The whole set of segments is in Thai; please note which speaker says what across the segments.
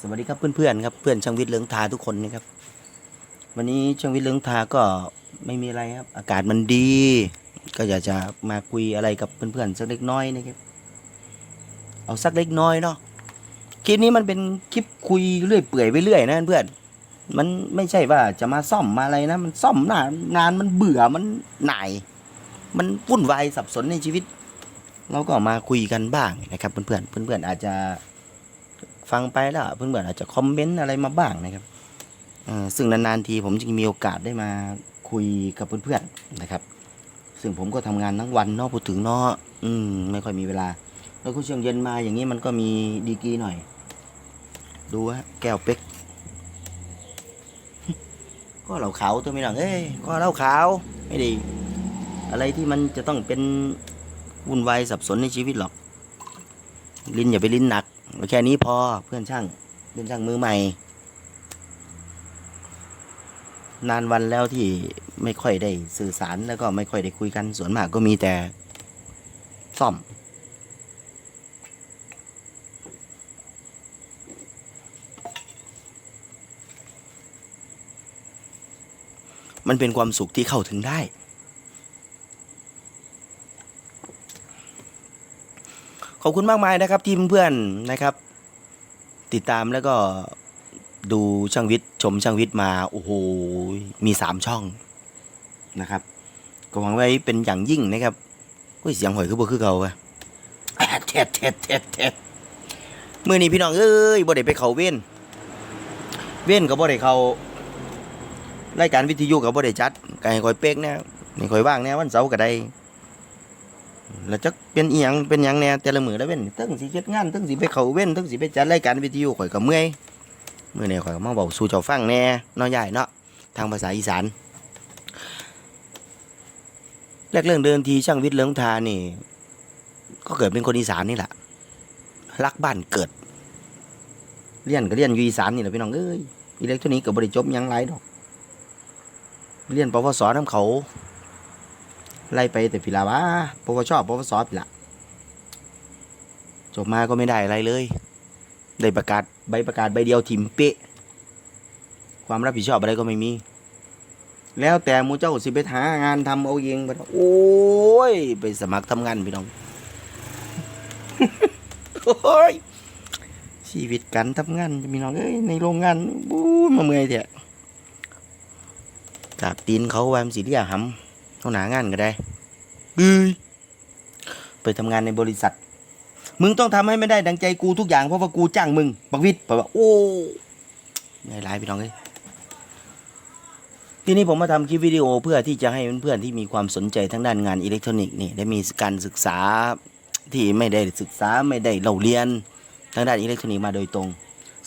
Speaker 1: สวัสดีครับเพื่อนๆครับเพื่อนช่างวิทย์เลืองทาทุกคนนะครับ วันนี้ช่างวิทย์เลืองทาก็ไม่มีอะไรครับ อากาศมันดี ก็อยากจะมาคุยอะไรกับเพื่อนๆสักเล็กน้อยนะครับ เอาสักเล็กน้อยเนาะคลิปนี้มันเป็นคลิปคุยเรื่อยเปื่อยไปเรื่อยนะเพื่อนมันไม่ใช่ว่าจะมาซ่อมมาอะไรนะ มันซ่อมนานงานมันเบื่อมันหน่าย มันวุ่นวายสับสนในชีวิต เราก็มาคุยกันบ้างนะครับ เพื่อนๆเพื่อนๆอาจจะ ฟังไปแล้วเพื่อนๆอาจจะคอมเมนต์อะไรมาบ้างนะครับอ่อซึ่งนานๆทีผมจึงมีโอกาสได้มาคุยกับเพื่อนๆนะครับ ซึ่งผมก็ทำงานทั้งวันเนาะพูดถึงเนาะอืมไม่ค่อยมีเวลา แล้วก็ช่วงเย็นมาอย่างนี้มันก็มีดีกีหน่อย ดูฮะแก้วเป็กก็เหล่าขาวตัวไม่หลังเอ้ยก็เหล่าขาวไม่ดี อะไรที่มันจะต้องเป็นวุ่นวายสับสนในชีวิตหรอก ลิ้นอย่าไปลิ้นหนัก แค่นี้พอเพื่อนช่าง เพื่อนช่างมือใหม่ นานวันแล้วที่ไม่ค่อยได้สื่อสารแล้วก็ไม่ค่อยได้คุยกันส่วนมากก็มีแต่ซ่อม มันเป็นความสุขที่เข้าถึงได้ ขอบคุณมากมายนะครับที่เพื่อนๆนะครับ ติดตามแล้วก็ดูช่างวิทย์ชมช่างวิทย์มาโอ้โหมีสามช่องนะครับก็หวังไว้เป็นอย่างยิ่งนะครับโอ้ยเสียงหอยคือบ่คือเก่าอะแอดแทดแทดแทดแทดมื่อนี้พี่น้องเอ้ยบ่ได้ไปเขาเว้นเว้นก็บ่ได้เขารายการวิทยุก็บ่ได้จัดก็ให้คอยเป๊กน่นี่คอยว่างแน่วันเสาร์ก็ได้ แล้วจักเป็นอีหยังเป็นหยังแหน่แต่ละมือและเว้นตั้งสิเฮ็ดงานตั้งสิไปเขาเว้นตั้งสิไปจัดรายการวิทยุข่อยก็เมื่อยมื้อนี้ข่อยก็มาเว้าสู่เจ้าฟังแหน่เนาะยายเนาะทางภาษาอีสานแรกเรื่องเดินทีช่างวิทย์เลิงทานี่ ก็เกิดเป็นคนอีสานนี่แหละรักบ้านเกิด เรียนก็เรียนอยู่อีสานนี่แหละพี่น้องเอ้ยอิเล็กทรอนิกส์ก็บ่ได้จบยังหลายดอก เรียนปวสนํเขา ไล่ไปแต่พิลาวะปวชปวสพิละจบมาก็ไม่ได้อะไรเลย ได้ประกาศใบประกาศใบเดียวทิมเป๊ะ ความรับผิดชอบอะไรก็ไม่มี แล้วแต่มูเจ้าสิไปหางานทำเอาเองไปโอ้ย ไปสมัครทำงานพี่น้องโอ้ยชีวิตการทำงานพี่น้องเอ้ยในโรงงานบู๊มาเมื่อยเถอะจับตีนเขาแวามสีเรียหำ เขาหนางานก็ได้เอ้ยไปทำงานในบริษัท มึงต้องทำให้ไม่ได้ดังใจกูทุกอย่างเพราะว่ากูจ้างมึงบักวิทย์บอกว่าโอ้ไม่ร้ายพี่น้องเลยทีนี้ผมมาทำคลิปวิดีโอเพื่อที่จะให้เพื่อนๆที่มีความสนใจทางด้านงานอิเล็กทรอนิกส์นี่ได้มีการศึกษาที่ไม่ได้ศึกษาไม่ได้เราเรียนทางด้านอิเล็กทรอนิกส์มาโดยตรง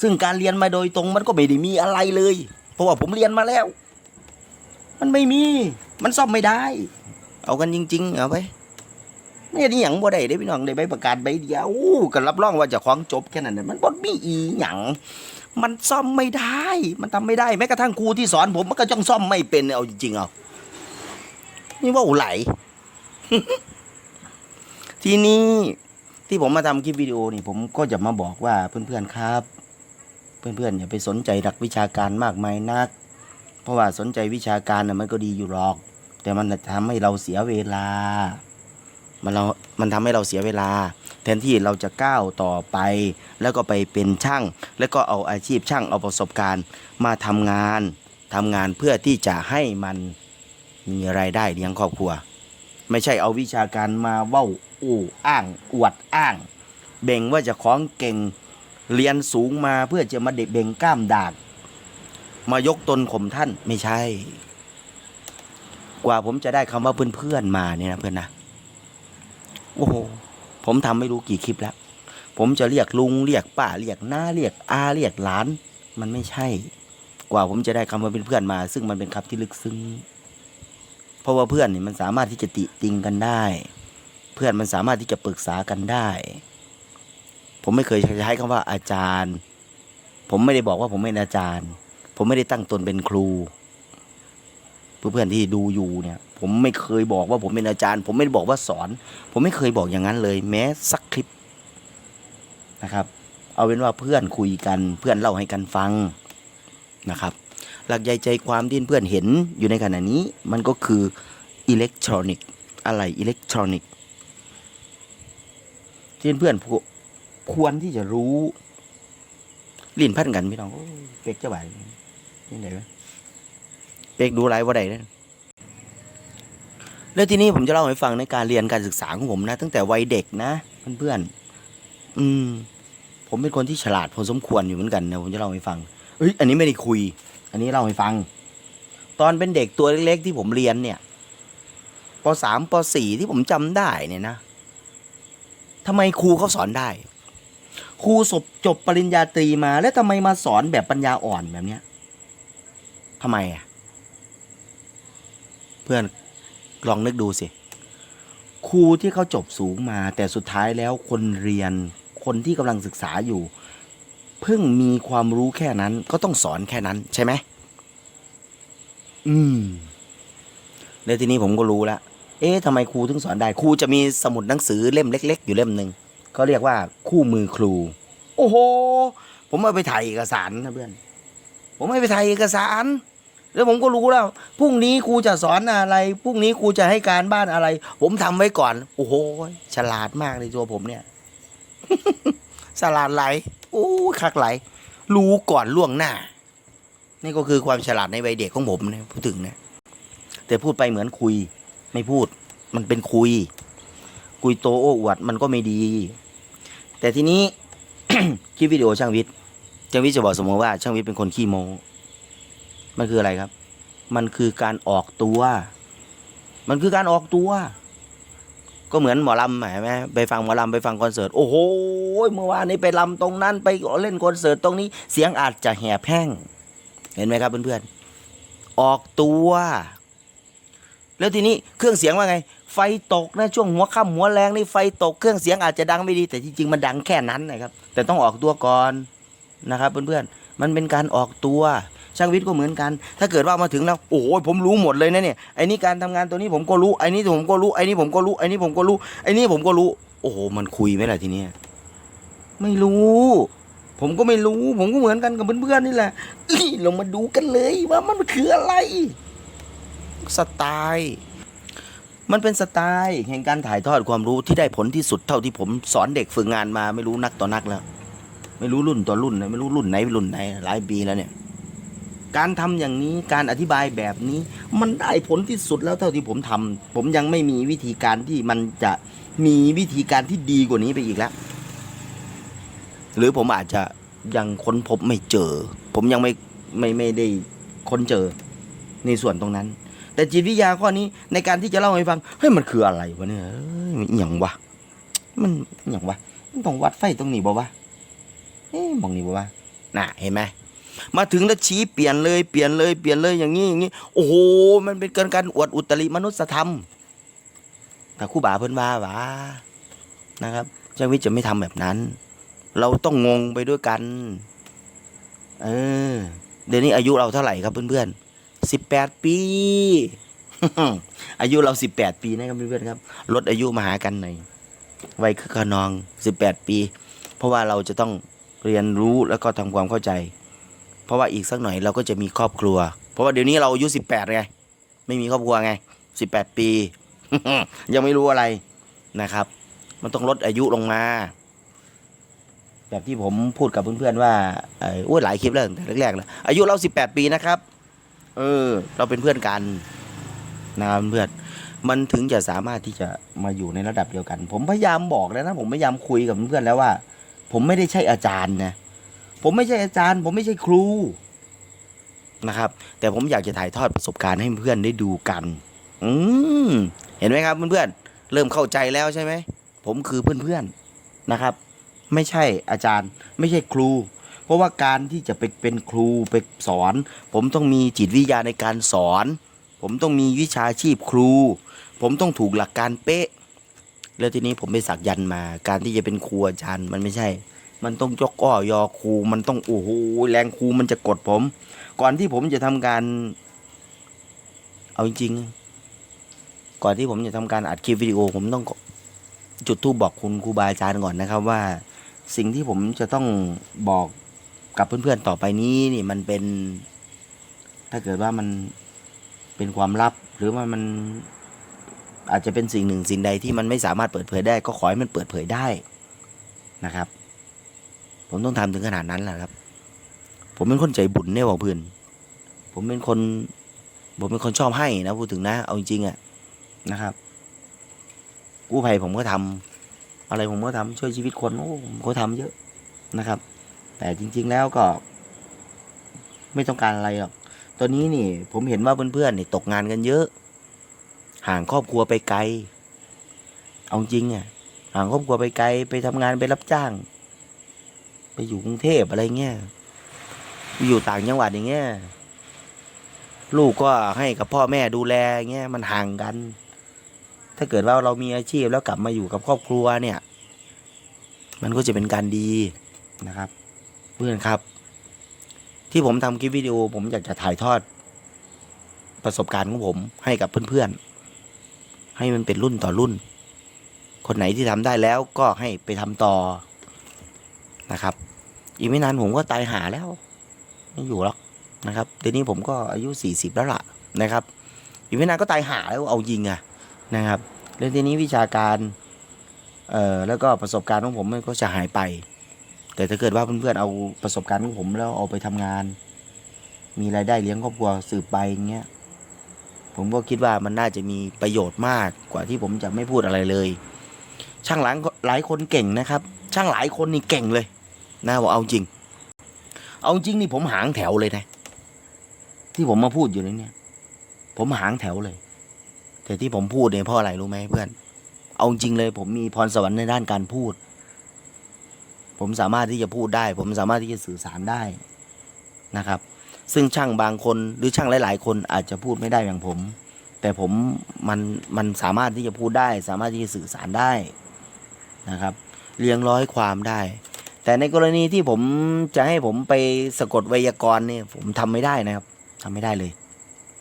Speaker 1: ซึ่งการเรียนมาโดยตรงมันก็ไม่ได้มีอะไรเลย เพราะว่าผมเรียนมาแล้ว มันไม่มี มันซ่อมไม่ได้ เอากันจริง ๆ เอาไปนี่นี่หยังบ่ได้เด้พี่น้องได้ใบประกาศใบเดียวก็รับรองว่าจะคล้าของจบแค่นั้นมันบ่มีอีหยังมันซ่อมไม่ได้ มันทำไม่ได้แม้กระทั่งครูที่สอนผมมันก็จังซ่อมไม่เป็นเอาจริงๆเอานี่ว่าอไหลทีนี้ที่ผมมาทำคลิปวิดีโอนี่ผมก็จะมาบอกว่าเพื่อนๆครับ เพื่อนๆอย่าไปสนใจหลักวิชาการมากมายนัก เพราะว่าสนใจวิชาการน่ะมันก็ดีอยู่หรอก แต่มันจะทำให้เราเสียเวลา มันเรามันทำให้เราเสียเวลา แทนที่เราจะก้าวต่อไป แล้วก็ไปเป็นช่าง แล้วก็เอาอาชีพช่างเอาประสบการณ์มาทำงานทำงานเพื่อที่จะให้มันมีรายได้เลี้ยงครอบครัว ไม่ใช่เอาวิชาการมาเว้าอู้อ้างอวดอ้าง เบ่งว่าจะของเก่งเรียนสูงมาเพื่อจะมาเด็กเบ่งกล้ามดาก มายกตนข่มท่านไม่ใช่ กว่าผมจะได้คำว่าเพื่อนๆมาเนี่ยนะเพื่อนนะโอ้โหผมทำไม่รู้กี่คลิปแล้ว ผมจะเรียกลุงเรียกป้าเรียกน้าเรียกอาเรียกหลาน มันไม่ใช่ กว่าผมจะได้คำว่าเป็นเพื่อนมา ซึ่งมันเป็นคำที่ลึกซึ้งเพราะว่าเพื่อนเนี่ยมันสามารถที่จะติติงกันได้ เพื่อนมันสามารถที่จะปรึกษากันได้ ผมไม่เคยใช้คำว่าอาจารย์ ผมไม่ได้บอกว่าผมเป็นอาจารย์ ผมไม่ได้ตั้งตนเป็นครู เพื่อนๆที่ดูอยู่เนี่ย ผมไม่เคยบอกว่าผมเป็นอาจารย์ ผมไม่ได้บอกว่าสอน ผมไม่เคยบอกอย่างนั้นเลย แม้สักคลิปนะครับ เอาเป็นว่าเพื่อนคุยกัน เพื่อนเล่าให้กันฟังนะครับ หลักใหญ่ใจความที่เพื่อนเห็นอยู่ในขณะนี้ มันก็คืออิเล็กทรอนิกส์อะไรอิเล็กทรอนิกส์ที่เพื่อนควรที่จะรู้ลิ้นพันกันพี่น้องเป็กเจ้าบ่าย นี่ไหนวะเป็กดูไรว่าใดนะแล้วทีนี้ผมจะเล่าให้ฟังในการเรียนการศึกษาของผมนะ ตั้งแต่วัยเด็กนะเพื่อนๆอืม ผมเป็นคนที่ฉลาดพอสมควรอยู่เหมือนกันนะผมจะเล่าให้ฟังเอ้ยอันนี้ไม่ได้คุย อันนี้เล่าให้ฟัง ตอนเป็นเด็กตัวเล็กๆที่ผมเรียนเนี่ยปสามปสี่ที่ผมจำได้เนี่ยนะทำไมครูเขาสอนได้ ครูจบจบปริญญาตรีมา แล้วทำไมมาสอนแบบปัญญาอ่อนแบบเนี้ย ทำไมอะ เพื่อนลองนึกดูสิ ครูที่เขาจบสูงมา แต่สุดท้ายแล้วคนเรียน คนที่กำลังศึกษาอยู่ เพิ่งมีความรู้แค่นั้นก็ต้องสอนแค่นั้นใช่ไหม อืมแล้วทีนี้ผมก็รู้แล้วเอ๊ะทำไมครูถึงสอนได้ ครูจะมีสมุดหนังสือเล่มเล็ก ๆ อยู่เล่มหนึ่งเขาเรียกว่าคู่มือครู โอ้โห ผมเอาไปถ่ายเอกสารนะเพื่อน ผมไม่ไปถ่ายเอกสาร แล้วผมก็รู้แล้วพรุ่งนี้ครูจะสอนอะไรพรุ่งนี้ครูจะให้การบ้านอะไร ผมทำไว้ก่อน โอ้โหฉลาดมากในตัวผมเนี่ยฉลาดไหลโอ้คักไหล รู้ก่อนล่วงหน้า นี่ก็คือความฉลาดในวัยเด็กของผมนะพูดถึงนะแต่พูดไปเหมือนคุย ไม่พูด มันเป็นคุย คุยโตโอ้อวดมันก็ไม่ดี แต่ทีนี้คลิปวิดีโอช่างวิทย์ช่างวิทย์จะบอกเสมอว่าช่างวิทย์เป็นคนขี้โม มันคืออะไรครับ มันคือการออกตัว มันคือการออกตัว ก็เหมือนหมอลำเห็นไหมไปฟังหมอลำไปฟังคอนเสิร์ต โอ้โห เมื่อวานนี้ไปลำตรงนั้น ไปเล่นคอนเสิร์ตตรงนี้ เสียงอาจจะแหบแห้ง เห็นไหมครับเพื่อนๆ ออกตัว แล้วทีนี้เครื่องเสียงว่าไง ไฟตกนะช่วงหัวค่ำหัวแรงนี่ไฟตกเครื่องเสียงอาจจะดังไม่ดี แต่จริงๆมันดังแค่นั้นนะครับ แต่ต้องออกตัวก่อนนะครับเพื่อนๆ มันเป็นการออกตัว ช่างวิทย์ก็เหมือนกัน ถ้าเกิดว่ามาถึงแล้วโอ้โหผมรู้หมดเลยนะเนี่ยไอ้นี่การทำงานตัวนี้ผมก็รู้ไอ้นี่ผมก็รู้ไอ้นี่ผมก็รู้ไอ้นี่ผมก็รู้ไอ้นี่ผมก็รู้ โอ้โหมันคุยไหมล่ะทีเนี้ยไม่รู้ ผมก็ไม่รู้ ผมก็เหมือนกันกับเพื่อนๆนี่แหละเอ้ยเรามาดูกันเลยว่ามันคืออะไร สไตล์มันเป็นสไตล์แห่งการถ่ายทอดความรู้ที่ได้ผลที่สุดเท่าที่ผมสอนเด็กฝึกงานมาไม่รู้นักต่อนักแล้ว ไม่รู้รุ่นต่อรุ่นไม่รู้รุ่นไหนรุ่นไหนหลายปีแล้วเนี่ย การทำอย่างนี้การอธิบายแบบนี้ มันได้ผลที่สุดแล้วเท่าที่ผมทำผมยังไม่มีวิธีการที่มันจะมีวิธีการที่ดีกว่านี้ไปอีกแล้ว หรือผมอาจจะยังค้นพบไม่เจอ ผมยังไม่ไม่ไม่ได้ค้นเจอในส่วนตรงนั้น แต่จิตวิทยาข้อนี้ในการที่จะเล่าให้ฟังเฮ้ยมันคืออะไรวะเนี่ยเอ้ยมันอย่างวะมันอย่างวะมันต้องวัดไฟตรงนี้บ่วะเอ๊ะมองนี่บ่วะน่ะเห็นไหม มาถึงแล้วชี้เปลี่ยนเลยเปลี่ยนเลยเปลี่ยนเลยอย่างนี้อย่างนี้โอ้โหมันเป็นการการอวดอุตริมนุสธรรมแต่คู่บ่าเพิ่นว่าหวานะครับเจ้าวิทย์จะไม่ทำแบบนั้น เราต้องงงไปด้วยกันเออเดี๋ยวนี้อายุเราเท่าไหร่ครับเพื่อนๆสิบแปดปี อายุเราสิบแปดปีนะครับเพื่อนๆครับ ลดอายุมาหากันหน่อยวัยคือขนองสิบแปดปี เพราะว่าเราจะต้องเรียนรู้แล้วก็ทำความเข้าใจ ราะว่าอีกสักหน่อยเราก็จะมีครอบครัว เพราะว่าเดี๋ยวนี้เราอายุสิบแปดไงไม่มีครอบครัวไงสิบแปดปี ยังไม่รู้อะไรนะครับ มันต้องลดอายุลงมา แบบที่ผมพูดกับเพื่อนๆว่าออโอ้ยหลายคลิปแล้วแต่แรกๆแล้วอายุเราสิบแปดปีนะครับ เออ เราเป็นเพื่อนกันนะครับเพื่อนมันถึงจะสามารถที่จะมาอยู่ในระดับเดียวกัน ผมพยายามบอกแล้วนะ ผมพยายามคุยกับเพื่อนแล้วว่า ผมไม่ได้ใช่อาจารย์นะ ผมไม่ใช่อาจารย์ ผมไม่ใช่ครูนะครับ แต่ผมอยากจะถ่ายทอดประสบการณ์ให้เพื่อนได้ดูกัน อืมเห็นไหมครับเพื่อนๆเริ่มเข้าใจแล้วใช่ไหมผมคือเพื่อนๆนะครับ ไม่ใช่อาจารย์ ไม่ใช่ครู เพราะว่าการที่จะไปเป็นครูไปสอน ผมต้องมีจิตวิทยาในการสอน ผมต้องมีวิชาชีพครู ผมต้องถูกหลักการเป๊ะ แล้วทีนี้ผมไปสักยันมา การที่จะเป็นครูอาจารย์มันไม่ใช่ มันต้องยกอ้อยอครูมันต้องโอ้โหแรงครูมันจะกดผม ก่อนที่ผมจะทำการ เอาจริงๆก่อนที่ผมจะทำการอัดคลิปวิดีโอ ผมต้องจุดทูบบอกคุณครูบาอาจารย์ก่อนนะครับว่า สิ่งที่ผมจะต้องบอกกับเพื่อนๆต่อไปนี้นี่มันเป็น ถ้าเกิดว่ามันเป็นความลับ หรือว่ามันอาจจะเป็นสิ่งหนึ่งสิ่งใดที่มันไม่สามารถเปิดเผยได้ ก็ขอให้มันเปิดเผยได้นะครับ ผมต้องทำถึงขนาดนั้นแหละครับ ผมเป็นคนใจบุญเนี่ยบอกเพื่อนผมเป็นคนผมเป็นคนชอบให้นะพูดถึงนะ เอาจริงๆอะนะครับกู้ภัยผมก็ทำอะไรผมก็ทำช่วยชีวิตคนโอ้ผมก็ทำเยอะนะครับ แต่จริง ๆแล้วก็ ไม่ต้องการอะไรหรอกตอนนี้นี่ ผมเห็นว่าเพื่อนๆนี่ตกงานกันเยอะ ห่างครอบครัวไปไกล เอาจริงอะห่างครอบครัวไปไกลไปทำงานไปรับจ้าง ไปอยู่กรุงเทพอะไรเงี้ยไปอยู่ต่างจังหวัดอย่างเงี้ยลูกก็ให้กับพ่อแม่ดูแลเงี้ยมันห่างกัน ถ้าเกิดว่าเรามีอาชีพแล้วกลับมาอยู่กับครอบครัวเนี่ย มันก็จะเป็นการดีนะครับ เพื่อนครับ ที่ผมทำคลิปวิดีโอ ผมอยากจะถ่ายทอด ประสบการณ์ของผมให้กับเพื่อนๆให้มันเป็นรุ่นต่อรุ่น คนไหนที่ทำได้แล้วก็ให้ไปทำต่อ นะครับ อีกไม่นานผมก็ตายหาแล้ว ไม่อยู่หรอกนะครับเดี๋ยวนี้ผมก็อายุสี่สิบแล้วล่ะนะครับ อีกไม่นานก็ตายหาแล้วเอายิงอะนะครับแล้วทีนี้วิชาการเอ่อแล้วก็ประสบการณ์ของผมมันก็จะหายไป แต่ถ้าเกิดว่าเพื่อนๆเอาประสบการณ์ของผมแล้วเอาไปทำงาน มีรายได้เลี้ยงครอบครัวสืบไปอย่างเงี้ยผมก็คิดว่ามันน่าจะมีประโยชน์มากกว่าที่ผมจะไม่พูดอะไรเลย ช่างหลังหลายคนเก่งนะครับ ช่างหลายคนนี่เก่งเลย นะบอกเอาจริง เอาจริงนี่ผมหางแถวเลยนะ ที่ผมมาพูดอยู่ในเนี่ยผมหางแถวเลย แต่ที่ผมพูดเนี่ยเพราะอะไรรู้ไหมเพื่อน เอาจริงเลย ผมมีพรสวรรค์ในด้านการพูด ผมสามารถที่จะพูดได้ ผมสามารถที่จะสื่อสารได้นะครับ ซึ่งช่างบางคนหรือช่างหลาย ๆ คนอาจจะพูดไม่ได้อย่างผม แต่ผมมันมันสามารถที่จะพูดได้ สามารถที่จะสื่อสารได้นะครับเรียงร้อยความได้ แต่ในกรณีที่ผมจะให้ผมไปสะกดไวยากรณ์เนี่ยผมทำไม่ได้นะครับทำไม่ได้เลย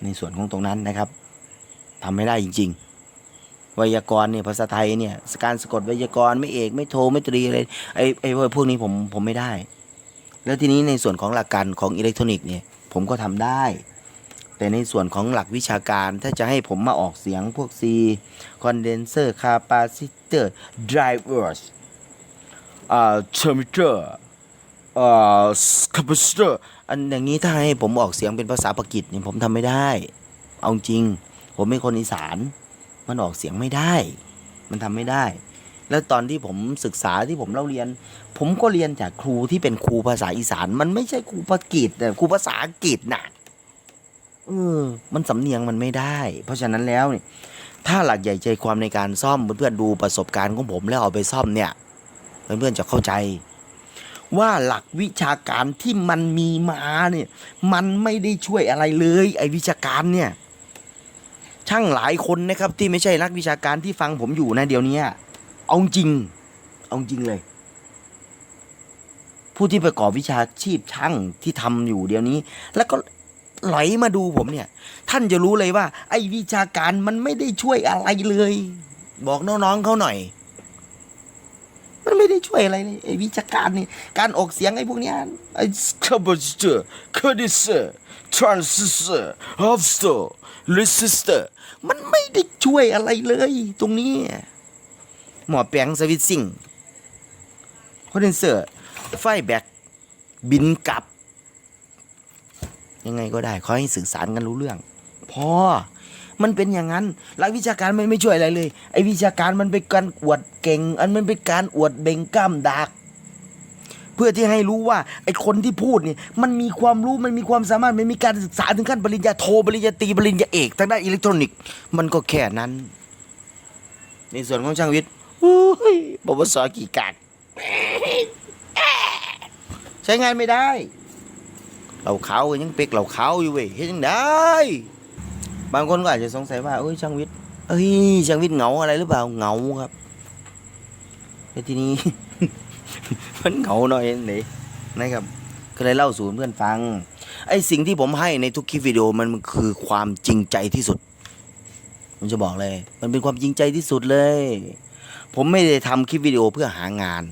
Speaker 1: ในส่วนของตรงนั้นนะครับทำไม่ได้จริง ๆ ไวยากรณ์เนี่ยภาษาไทยเนี่ยการสะกดไวยากรณ์ไม่เอกไม่โทไม่ตรีอะไรไอ้ไอ้พวกนี้ผมผมไม่ได้ แล้วทีนี้ในส่วนของหลักการของอิเล็กทรอนิกส์เนี่ยผมก็ทำได้ แต่ในส่วนของหลักวิชาการถ้าจะให้ผมมาออกเสียงพวก C condenser capacitor drivers อ่า thermometer อ่า capacitor อันอย่างนี้ถ้าให้ผมออกเสียงเป็นภาษาปากีสเนี่ยผมทำไม่ได้ เอาจริง ผมเป็นคนอีสาน มันออกเสียงไม่ได้ มันทำไม่ได้ แล้วตอนที่ผมศึกษาที่ผมเล่าเรียน ผมก็เรียนจากครูที่เป็นครูภาษาอีสาน มันไม่ใช่ครูปากีสแต่ครูภาษาอังกฤษน่ะเออมันสำเนียงมันไม่ได้ เพราะฉะนั้นแล้วเนี่ยถ้าหลักใหญ่ใจความในการซ่อมเพื่อนๆดูประสบการณ์ของผมแล้วเอาไปซ่อมเนี่ย เพื่อนๆจะเข้าใจ ว่าหลักวิชาการที่มันมีมาเนี่ยมันไม่ได้ช่วยอะไรเลย ไอ้วิชาการเนี่ยช่างหลายคนนะครับที่ไม่ใช่นักวิชาการที่ฟังผมอยู่นะเดี๋ยวนี้เอาจริง เอาจริงเลย ผู้ที่ประกอบวิชาชีพช่างที่ทำอยู่เดี๋ยวนี้ แล้วก็ไหลมาดูผมเนี่ย ท่านจะรู้เลยว่า ไอ้วิชาการมันไม่ได้ช่วยอะไรเลย บอกน้องๆเขาหน่อย มันไม่ได้ช่วยอะไรเลยไอ้วิชาการนี่การออกเสียงไอ้พวกเนี้ยไอ้ capacitor condenser transistor hopster resistor มันไม่ได้ช่วยอะไรเลย ตรงนี้หมอแปลงสวิตซิ่งคอนเดนเซอร์ไฟแบกบินกลับ ยังไงก็ได้ขอให้สื่อสารกันรู้เรื่อง พอ มันเป็นอย่างนั้น หลักวิชาการมันไม่ช่วยอะไรเลย ไอ้วิชาการมันเป็นการอวดเก่ง อันมันเป็นการอวดเบ่งกล้ามดักเพื่อที่ให้รู้ว่าไอ้คนที่พูดเนี่ยมันมีความรู้มันมีความสามารถมันมีการศึกษาถึงขั้นปริญญาโทปริญญาตรีปริญญาเอกทางด้านอิเล็กทรอนิกส์มันก็แค่นั้น ในส่วนของช่างวิทย์อุ้ยปวสกี่กากใช้งานไม่ได้เราเขายังเป็กเราเขาอยู่เว้ยเฮ็ดยังได้ บางคนก็อาจจะสงสัยว่าเอ้ยช่างวิทย์เอ้ยช่างวิทย์เหงาอะไรหรือเปล่าเหงาครับแต่ทีนี้ มันเหงาหน่อยนี่นะครับก็เลยเล่าสู่เพื่อนฟังไอ้สิ่งที่ผมให้ในทุกคลิปวิดีโอมันคือความจริงใจที่สุดผมจะบอกเลย มันเป็นความจริงใจที่สุดเลย ผมไม่ได้ทำคลิปวิดีโอเพื่อหางาน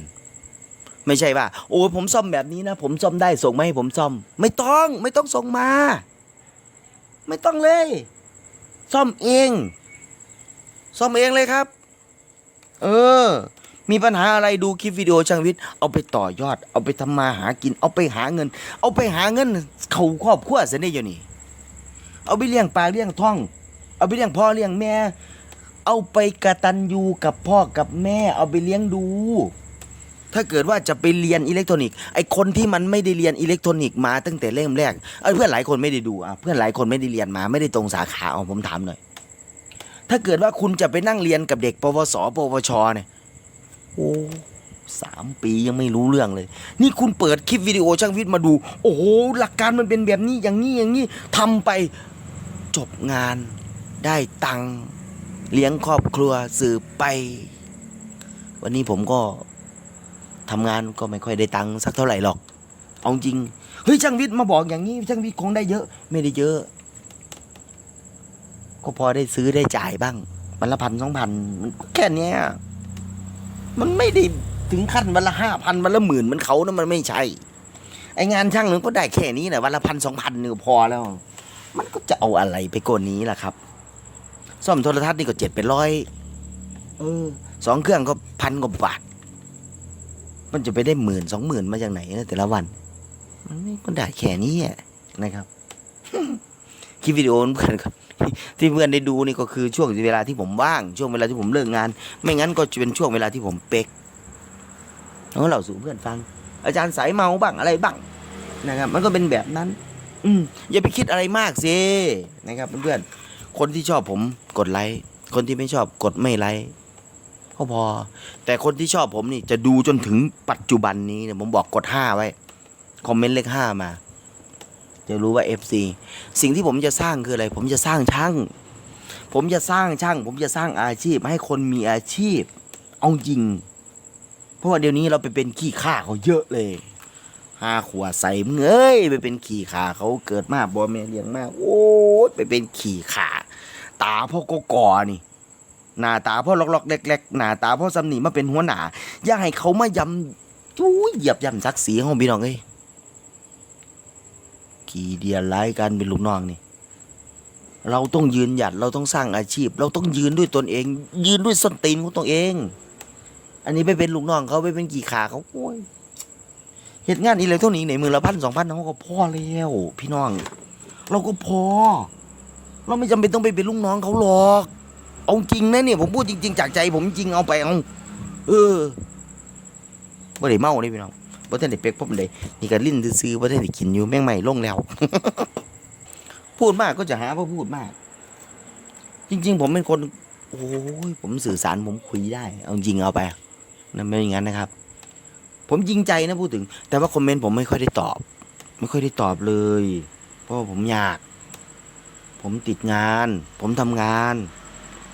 Speaker 1: ไม่ใช่ว่า โอ้ยผมซ่อมแบบนี้นะ ผมซ่อมได้ส่งมาให้ผมซ่อม ไม่ต้อง ไม่ต้องส่งมา ไม่ต้องเลย ซ่อมเอง ซ่อมเองเลยครับ เออ มีปัญหาอะไรดูคลิปวิดีโอช่างวิทย์เอาไปต่อยอด เอาไปทำมาหากิน เอาไปหาเงิน เอาไปหาเงิน เขาครอบครัวเสียได้อยู่นี่ เอาไปเลี้ยงปลาเลี้ยงท่อง เอาไปเลี้ยงพ่อเลี้ยงแม่ เอาไปกระตันยูกับพ่อกับแม่ เอาไปเลี้ยงดู ถ้าเกิดว่าจะไปเรียนอิเล็กทรอนิกส์ไอคนที่มันไม่ได้เรียนอิเล็กทรอนิกส์มาตั้งแต่เริ่มแรกเอ้ยเพื่อนหลายคนไม่ได้ดูอะเพื่อนหลายคนไม่ได้เรียนมาไม่ได้ตรงสาขาเอาผมถามหน่อยถ้าเกิดว่าคุณจะไปนั่งเรียนกับเด็ก ปวส ปวชเนี่ยโอ้สามปียังไม่รู้เรื่องเลย นี่คุณเปิดคลิปวิดีโอช่างวิทย์มาดู โอ้โหหลักการมันเป็นแบบนี้อย่างนี้อย่างนี้ทำไปจบงานได้ตังเลี้ยงครอบครัวสืบไป วันนี้ผมก็ ทำงานก็ไม่ค่อยได้ตังค์สักเท่าไหร่หรอก เอาจริง เฮ้ยช่างวิทย์มาบอกอย่างนี้ช่างวิทย์คงได้เยอะ ไม่ได้เยอะ ก็พอได้ซื้อได้จ่ายบ้างวันละพันสองพันมันก็แค่เนี้ยมันไม่ได้ถึงขั้นวันละห้าพันวันละหมื่นเหมันเขานะมันไม่ใช่ ไองานช่างหนึ่งก็ได้แค่นี้แหละวันละพันสองพันนี่ก็พอแล้ว มันก็จะเอาอะไรไปกว่านี้ล่ะครับซ่อมโทรทัศน์นี่ก็เจ็ดเป็นร้อยเออสองเครื่องก็พันกว่าบาท มันจะไปได้หมื่นสองหมื่นมาจากไหนนะแต่ละวัน มันไม่ก็ได้แค่นี้นะครับ คลิปวิดีโอเพื่อนครับ ที่เพื่อนได้ดูนี่ก็คือช่วงเวลาที่ผมว่าง ช่วงเวลาที่ผมเลิกงาน ไม่งั้นก็จะเป็นช่วงเวลาที่ผมเป๊กแล้วเราสู่เพื่อนฟัง อาจารย์สายเมาบ้างอะไรบ้างนะครับ มันก็เป็นแบบนั้น อืมอย่าไปคิดอะไรมากสินะครับเพื่อนๆคนที่ชอบผมกดไลค์คนที่ไม่ชอบกดไม่ไลค์ ก็พอ แต่คนที่ชอบผมนี่จะดูจนถึงปัจจุบันนี้เนี่ยผมบอกกดห้าไว้ คอมเมนต์เลขห้ามา จะรู้ว่า FC สิ่งที่ผมจะสร้างคืออะไร ผมจะสร้างช่าง ผมจะสร้างช่าง ผมจะสร้างอาชีพ ให้คนมีอาชีพ เอาจริง เพราะว่าเดี๋ยวนี้เราไปเป็นขี้ข้าเขาเยอะเลยห้าขวดใส่มึงเอ้ยไปเป็นขี้ขาเขาเกิดมาบอแม่เลี้ยงมาก โอ้ยไปเป็นขี้ขา ตาพ่อก็กอนี่ หน้าตาพ่อล็อกๆเล็กๆหน้าตาพ่อสำนีมาเป็นหัวหน้าอย่าให้เขามายำจู้ยเหยียบย่ำศักดิ์ศรีของพี่น้องเอ้ยขี่เดียนไล่กันเป็นลูกน้องนี่เราต้องยืนหยัดเราต้องสร้างอาชีพ เราต้องยืนด้วยตนเอง ยืนด้วยส้นตีนของตัวเอง อันนี้ไปเป็นลูกน้องเขาไปเป็นกี่ขาเขาโอ้ยเหตุงานอิเล็กทรอนิกส์ในมือละพันสองพันเขาก็พอแล้วพี่น้อง เราก็พอ เราไม่จำเป็นต้องไปเป็นลูกน้องเขาหรอก เอาจริงนะเนี่ยผมพูดจริง ๆ จากใจ ผมจริงเอาไปเอาเออบ่ได้เมาเลยพี่น้องบ่ทันได้เป๊กผมเลยนี่ก็ลิ้นซื้อบ่ทันได้กินอยู่แม่งใหม่ลงแล้ว พูดมากก็จะหาว่าพูดมาก จริง ๆ ผมเป็นคน โอ้ยผมสื่อสารผมคุยได้ เอาจริงเอาไปนั่นไม่อย่างนั้นนะครับ ผมจริงใจนะพูดถึง แต่ว่าคอมเมนต์ผมไม่ค่อยได้ตอบ ไม่ค่อยได้ตอบเลย เพราะผมอยาก ผมติดงาน ผมทำงาน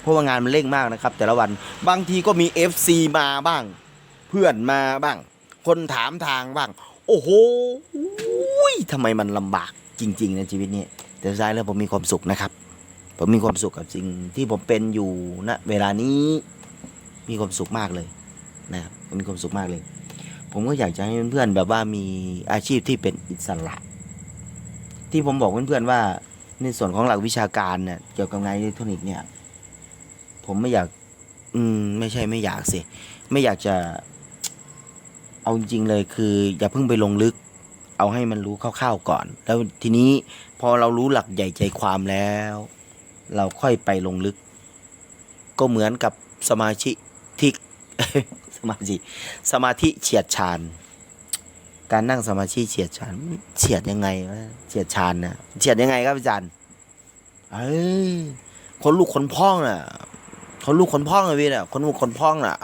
Speaker 1: เพราะว่างานมันเร่งมากนะครับ แต่ละวันบางทีก็มี FC มาบ้าง เพื่อนมาบ้าง คนถามทางบ้าง โอ้โหทำไมมันลำบากจริงๆในชีวิตนี้แต่สุดท้ายแล้วผมมีความสุขนะครับ ผมมีความสุขกับสิ่งที่ผมเป็นอยู่ณเวลานี้มีความสุขมากเลยนะครับผมมีความสุขมากเลย ผมก็อยากจะให้เพื่อนๆแบบว่ามีอาชีพที่เป็นอิสระ ที่ผมบอกเพื่อนๆว่าในส่วนของหลักวิชาการเนี่ยเกี่ยวกับงานอิเล็กทรอนิกส์เนี่ย ผมไม่อยาก อืม ไม่ใช่ไม่อยากสิ ไม่อยากจะ เอาจริงๆเลยคือ อย่าเพิ่งไปลงลึก เอาให้มันรู้คร่าวๆก่อน แล้วทีนี้พอเรารู้หลักใหญ่ใจความแล้ว เราค่อยไปลงลึก ก็เหมือนกับสมาชิทิกสมาธิสมาธิเฉียดชานการนั่งสมาธิเฉียดชานเฉียดยังไงวะเฉียดชานนะเฉียดยังไงครับอาจารย์เอ้ยคนลูกคนพ่องน่ะ คนลูกคนพ่องเลยพี่น่ะคนลูกคนพ่องน่ะ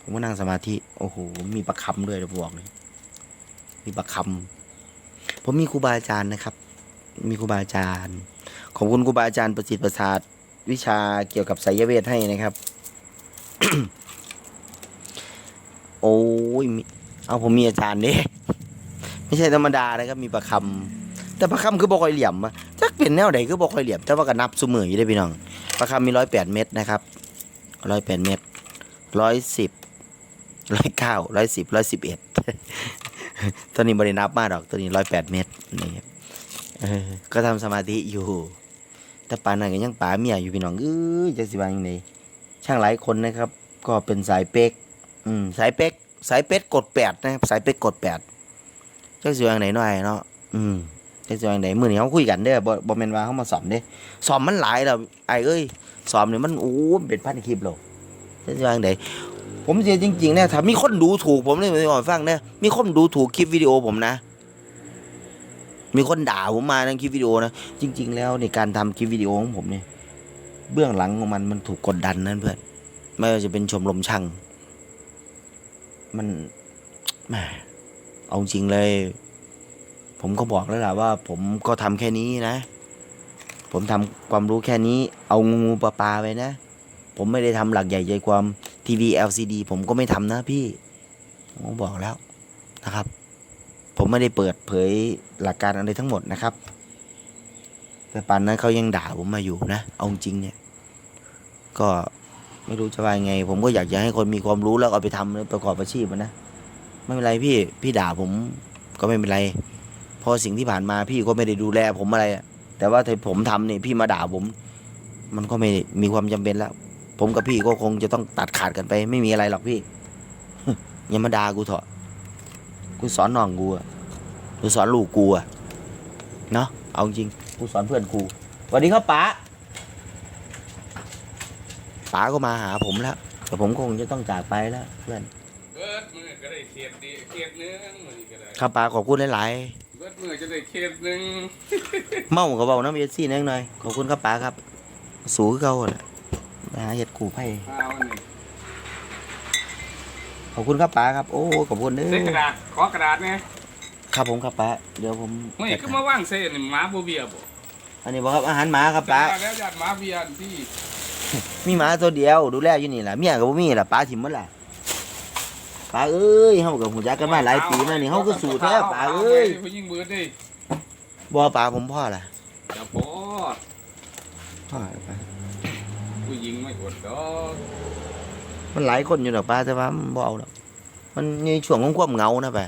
Speaker 1: ผมก็นั่งสมาธิ โอ้โห มีประคำด้วยนะบอกเลย มีประคำผมมีครูบาอาจารย์นะครับ มีครูบาอาจารย์ ขอบคุณครูบาอาจารย์ประสิทธิ์ประสาทวิชาเกี่ยวกับไสยเวทให้นะครับ โอ้ย เอาผมมีอาจารย์เด้ไม่ใช่ธรรมดานะครับ มีประคำ แต่ประคำคือบ่ค่อยเหลี่ยมอะจักเป็นแนวใดคือบ่ค่อยเหลี่ยมแต่ว่าก็นับซุมืออยู่ได้พี่น้องประคำมีร้อยแปดเม็ดนะครับร้อยแปดเม็ดร้อยสิบร้อยเก้าร้อยสิบร้อยสิบเอ็ดตอนนี้บรินับมากดอกตัวนี้ร้อยแปดเมตรนี่ครับก็ทำสมาธิอยู่ แต่ป่านนั้นก็ยังป๋าเมียอยู่พี่น้องเอ้ยจะสิบาอย่างไงช่างหลายคนนะครับ ก็เป็นสายเป๊กอืมสายเป๊กสายเป็ดกดแปดนะครับสายเป็กกดแปดเจ้าสิบอย่างไหนหน่อยเนาะอืม จ้าสิบอย่างไหนมือนี้เขาคุยกันเด้อบ่บ่แม่นว่าเขามาสอนเด้สอนมันหลายแล้วไอ้เอ้ยสอนนี่มันโอ้เป็นพันคลิปหรอกเจ้าสิบอย่างไหนผมเสียจริงๆเนี่ยถ้ามีคนดูถูกผมเนี่ยผมจะบอกให้ฟังเนี่ยมีคนดูถูกคลิปวิดีโอผมนะ มีคนด่าผมมาในคลิปวิดีโอนะจริง ๆ แล้วในการทำคลิปวิดีโอของผมเนี่ยเบื้องหลังของมันมันถูกกดดันนั่นเพื่อนไม่ว่าจะเป็นชมรมช่างมันแหมเอาจริงเลย ผมก็บอกแล้วล่ะว่า ผมก็ทำแค่นี้นะ ผมทำความรู้แค่นี้ เอางูปลาปลาไปนะ ผมไม่ได้ทำหลักใหญ่ใจความทีวี LCD ผมก็ไม่ทำนะพี่ผมบอกแล้วนะครับ ผมไม่ได้เปิดเผยหลักการอะไรทั้งหมดนะครับแต่ปันนั้นเขายังด่าผมมาอยู่นะ เอาจริงเนี่ย ก็ไม่รู้จะว่ายังไง ผมก็อยากจะให้คนมีความรู้แล้วเอาไปทำประกอบอาชีพนะ ไม่เป็นไรพี่ พี่ด่าผมก็ไม่เป็นไร พราะสิ่งที่ผ่านมาพี่ก็ไม่ได้ดูแลผมอะไรอะแต่ว่าถ้าผมทำเนี่ยพี่มาด่าผม มันก็ไม่มีความจำเป็นแล้ว ผมกับพี่ก็คงจะต้องตัดขาดกันไป ไม่มีอะไรหรอกพี่อย่ามาด่ากูเถอะกูสอนน้องกูอะกูสอนลูกกูอะเนาะเอาจริงกูสอนเพื่อนกูสวัสดีครับป๋าป๋าก็มาหาผมแล้วแต่ผมคงจะต้องจากไปแล้วเพื่อน
Speaker 2: เบิดมือก็ได้เขตดีเขตหนึงมือนี้ก็ได้
Speaker 1: ครับป๋าขอบคุณหลาย
Speaker 2: เบิด มือจะได้เขตหนึง
Speaker 1: ๆเมากับเบาน้ำเอซี่นิดหน่อยขอบคุณครับป๋าครับ สูงเขาแหละนะฮะเห็ดกูไผ่
Speaker 2: เอานี่
Speaker 1: ขอบคุณครับป๋าครับ โอ้ขอบคุณเด้
Speaker 2: เส้นก
Speaker 1: อ
Speaker 2: ระดาษขอกระดาษไง
Speaker 1: ครับผมครับป๋าเดี๋ยวผม
Speaker 2: เฮ้ยก็มาว่างเส้นนี่หมาบ่เบียบ่
Speaker 1: อันนี้บอกครับอาหารหมาครับป๋า
Speaker 2: แล้วญาติหมาเบียที่
Speaker 1: มีหมาตัวเดียวดูแลอยู่นี่แหละเมียกับบ่มีล่ะป๋าถิ่มมันล่ะ ป๋าเอ้ยเฮากับหูจักกันมาหลายปีมานี่เฮาก็สู่แท้ป๋าเอ้ย
Speaker 2: ผู้หญิงเบิดดิ
Speaker 1: บ่ป๋าผมพ่อล่ะ
Speaker 2: อย่าพอ
Speaker 1: พ่อป๋า
Speaker 2: ผู้หญิงไม่อดดอก
Speaker 1: มันหลายคนอยู่ดอกป๋าแต่ว่ามันบ่เอาดอกมันในช่วงของความเหงานะป๋า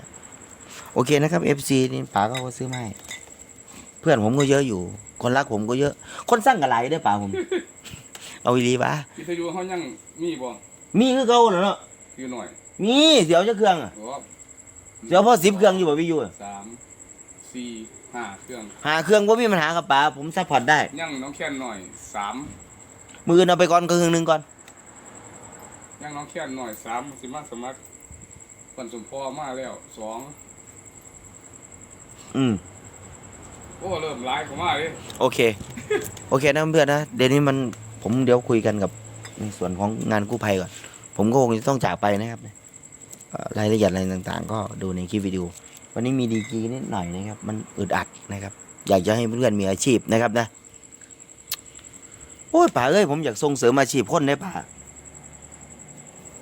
Speaker 1: โอเคนะครับ FC นี่ป๋าก็เขาซื้อมาให้เพื่อนผมก็เยอะอยู่ คนรักผมก็เยอะ คนสร้างกับหลายเด้อป๋าผม เอาอีหลีป๋า
Speaker 2: วิทยุเฮายังมีบ่
Speaker 1: มีคือเก่าน่ะเนาะ
Speaker 2: อยู่หน่อย
Speaker 1: มีเสียวจะเครื่องอะ
Speaker 2: โอ้
Speaker 1: เสียวพอ10เครื่องอยู่บ่วิอยู่อะ
Speaker 2: สามสี่ห้าเครื่อง
Speaker 1: หาเครื่องบ่มีปัญหาครับป๋าผมซัพพอร์ตได้
Speaker 2: ยังน้องแค้นหน่อยสาม
Speaker 1: มืออนเอาไปก่อนก็เครื่องหนึงก่อน
Speaker 2: ยังน้องแค้นหน่อยสามสิมาสมัครวันสมพอมาแล้วสอง
Speaker 1: อืม
Speaker 2: โอ้เริ่มร้ายเข้ามาเลย
Speaker 1: โอเค โอเคนะเพื่อนนะ เดี๋ยวนี้มันผมเดี๋ยวคุยกันกับในส่วนของงานกู้ภัยก่อน ผมก็คงจะต้องจากไปนะครับเอ่อ รายละเอียดอะไรต่างๆ ก็ดูในคลิปวิดีโอ วันนี้มีดีกรีนิดหน่อยนะครับ มันอึดอัดนะครับ อยากจะให้เพื่อนๆมีอาชีพนะครับนะ โอ้ยป่าเอ้ยผมอยากส่งเสริมอาชีพคนได้ป่า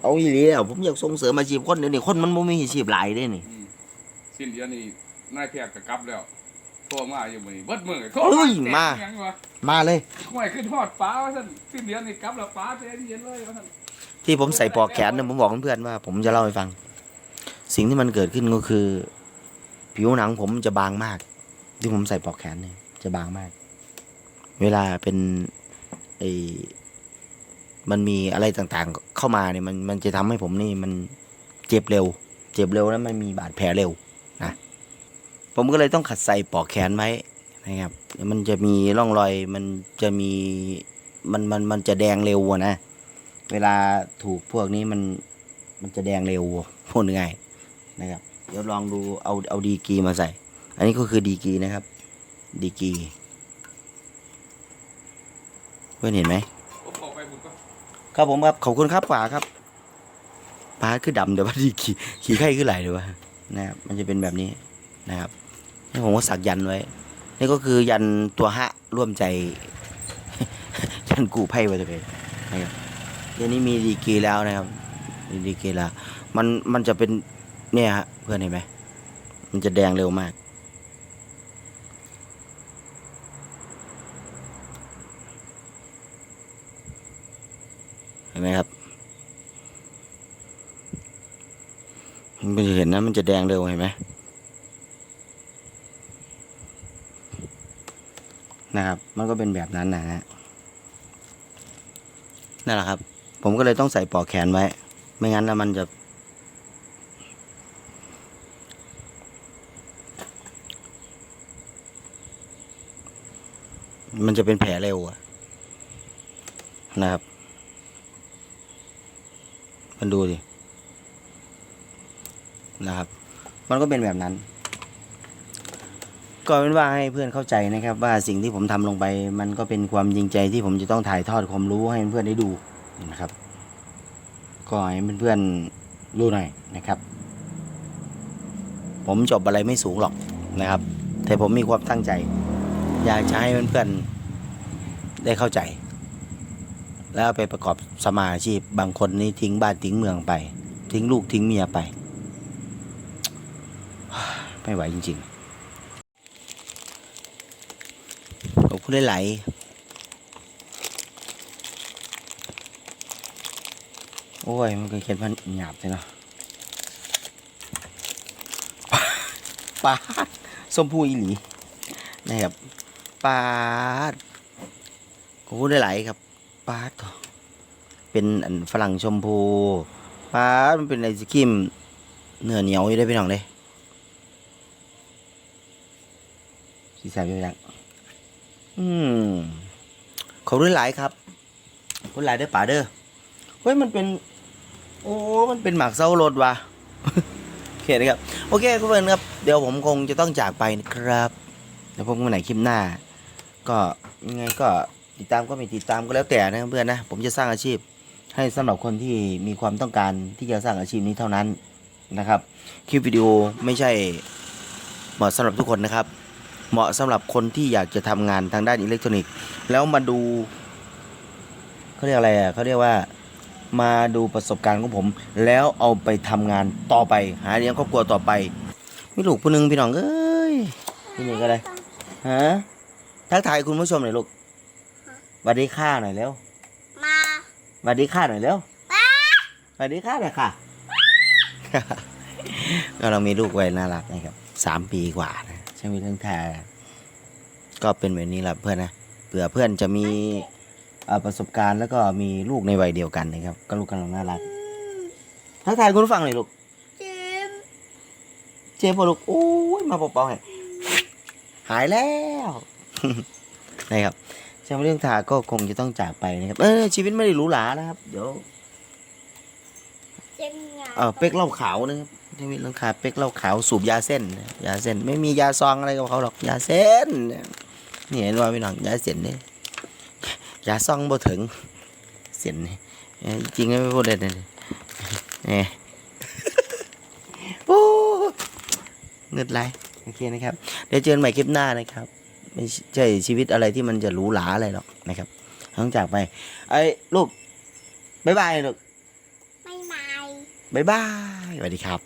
Speaker 1: เอาอีหลีแล้วผมอยากส่งเสริมอาชีพคนเดี๋ยวนี้คนมันไม่มีอาชีพหลายได้นี่
Speaker 2: อืมสิ้นเดือนนี้นายแพทย์ก็กลับแล้วโทรมาอยู่มื้อนี้เบิดมื้อโทร
Speaker 1: เอ้ย
Speaker 2: แจ้ง
Speaker 1: มา
Speaker 2: หยังวะ
Speaker 1: มาเลย
Speaker 2: ห่วยขึ้นฮอดฟ้าว่าซั่นสิ้นเดือนนี้กลับแล้วฟ้าใจเย็นเลยว่าซั่น
Speaker 1: ที่ผมใส่ปลอกแขนเนี่ยผมบอกเพื่อนๆว่า ผมจะเล่าให้ฟัง สิ่งที่มันเกิดขึ้นก็คือ ผิวหนังผมจะบางมาก ที่ผมใส่ปลอกแขนเนี่ยจะบางมาก เวลาเป็นไอมันมีอะไรต่างๆ เข้ามาเนี่ยมันมันจะทำให้ผมนี่มันเจ็บเร็ว เจ็บเร็วแล้วมันมีบาดแผลเร็วนะผมก็เลยต้องขัดใส่ปลอกแขนไว้นะครับมันจะมีร่องรอยมันจะมีมันมันมันจะแดงเร็วนะ เวลาถูกพวกนี้มันมันจะแดงเร็วพูดง่ายนะครับ เดี๋ยวลองดูเอาเอาดีกีมาใส่ อันนี้ก็คือดีกีนะครับ ดีกี เพื่อนเห็นไหมครับผมครับขอบคุณครับป่าครับปลาคือดำแต่ว่าดีขี่ขี่ไข่คือไหลเลยวะนะครับมันจะเป็นแบบนี้นะครับนี่ผมก็สักยันไว้ นี่ก็คือยันตัวฮะร่วมใจ ยันกูไพ่ไว้เลยนะครับ เดี๋ยวนี้มีดีกีแล้วนะครับ มีดีกีแล้ว มันมันจะเป็นเนี่ยฮะเพื่อนเห็นไหมมันจะแดงเร็วมาก เห็นไหมครับมันจะเห็นนะมันจะแดงเร็วเห็นไหมนะครับ มันก็เป็นแบบนั้นนะฮะนั่นแหละครับ ผมก็เลยต้องใส่ปอกแขนไว้ ไม่งั้นแล้วมันจะ มันจะเป็นแผลเร็วอะนะครับ มันดูดิ นะครับ มันก็เป็นแบบนั้น ก็เป็นว่าให้เพื่อนเข้าใจนะครับ ว่าสิ่งที่ผมทำลงไป มันก็เป็นความจริงใจที่ผมจะต้องถ่ายทอดความรู้ให้เพื่อนได้ดู นะครับ ก็ให้เพื่อนๆรู้หน่อยนะครับ ผมจบอะไรไม่สูงหรอกนะครับ แต่ผมมีความตั้งใจ อยากจะให้เพื่อนๆได้เข้าใจ แล้วไปประกอบสมาอาชีพบางคนนี่ทิ้งบ้านทิ้งเมืองไป ทิ้งลูกทิ้งเมียไป ไม่ไหวจริงๆผมพูดได้ไหลาย โอ้ย มันก็เขียนพันหยาบเลยเนาะปาดส้มผู้อีหลีนะครับปาดผมพูดได้หลายครับปาดต่อเป็นอันฝรั่งชมพูปาดมันเป็นไอศครีมเนื้อเหนียวอยู่ได้พี่น้องเลยสีแสบอยู่ยังอืมเขาด้วยหลายครับคนหลายได้อป่าเด้อเฮ้ยมันเป็น โอ้ มันเป็นหมากเซารถว่ะโอเคนะครับ โอเคทุกคนครับ เดี๋ยวผมคงจะต้องจากไปนะครับ เดี๋ยวพบกันใหม่คลิปหน้า ก็ยังไงก็ติดตามก็ไม่ติดตามก็แล้วแต่นะเพื่อนนะ ผมจะสร้างอาชีพให้สำหรับคนที่มีความต้องการที่จะสร้างอาชีพนี้เท่านั้นนะครับ คลิปวิดีโอไม่ใช่เหมาะสำหรับทุกคนนะครับ เหมาะสำหรับคนที่อยากจะทำงานทางด้านอิเล็กทรอนิกส์ แล้วมาดูเขาเรียกอะไรอะเขาเรียกว่า มาดูประสบการณ์ของผม แล้วเอาไปทำงานต่อไป หาเลี้ยงครอบครัวต่อไปมีลูกผู้หนึงพี่น้องเอ้ยที่นี่ก็ได้ฮะทักทายคุณผู้ชมหน่อยลูกสวัสดีค่าหน่อยเร็ว
Speaker 3: มา
Speaker 1: สวัสดีค่าหน่อยเร็วสวัสดีค่าหน่อยค่ะก็เรามีลูกไว้น่ารักนะครับสามปีกว่านะใช่ไหมเรื่องแท้ก็เป็นแบบนี้แหละเพื่อนนะเผื่อเพื่อนจะมีเอ่อ ประสบการณ์แล้วก็มีลูกในวัยเดียวกันนะครับ ก็ลูกกำลังน่ารักทักทายคุณผู้ฟังหน่อยลูก
Speaker 3: จิม
Speaker 1: เจ๊พอลูกโอ้ยมาเบาๆให้หายแล้วนะครับใช่ไหมเรื่องทาก็คงจะต้องจากไปนะครับ เออชีวิตไม่ได้หรูหรานะครับ เดี๋ยว
Speaker 3: เจ็งงา
Speaker 1: เออเป๊กเหล้าขาวนะครับชีวิตเรื่องขาเป๊กเหล้าขาวสูบยาเส้นนะยาเส้น ไม่มียาซองอะไรกับเขาหรอกยาเส้นนี่เห็นว่าพี่น้องยาเส้นนี่ยาซองบ่ถึงเส้นนี่เอ้ยจริงๆไม่พูดเลยนะเนี่ยโอ้เงินไรโอเคนะครับ เดี๋ยวเจอกันใหม่คลิปหน้านะครับ ไม่ใช่ชีวิตอะไรที่มันจะหรูหราอะไรหรอกนะครับต้องจากไป ไอ้ยลูกบ๊ายบายลูก
Speaker 3: ไม่ไม่
Speaker 1: บ๊ายบายสวัสดีครับ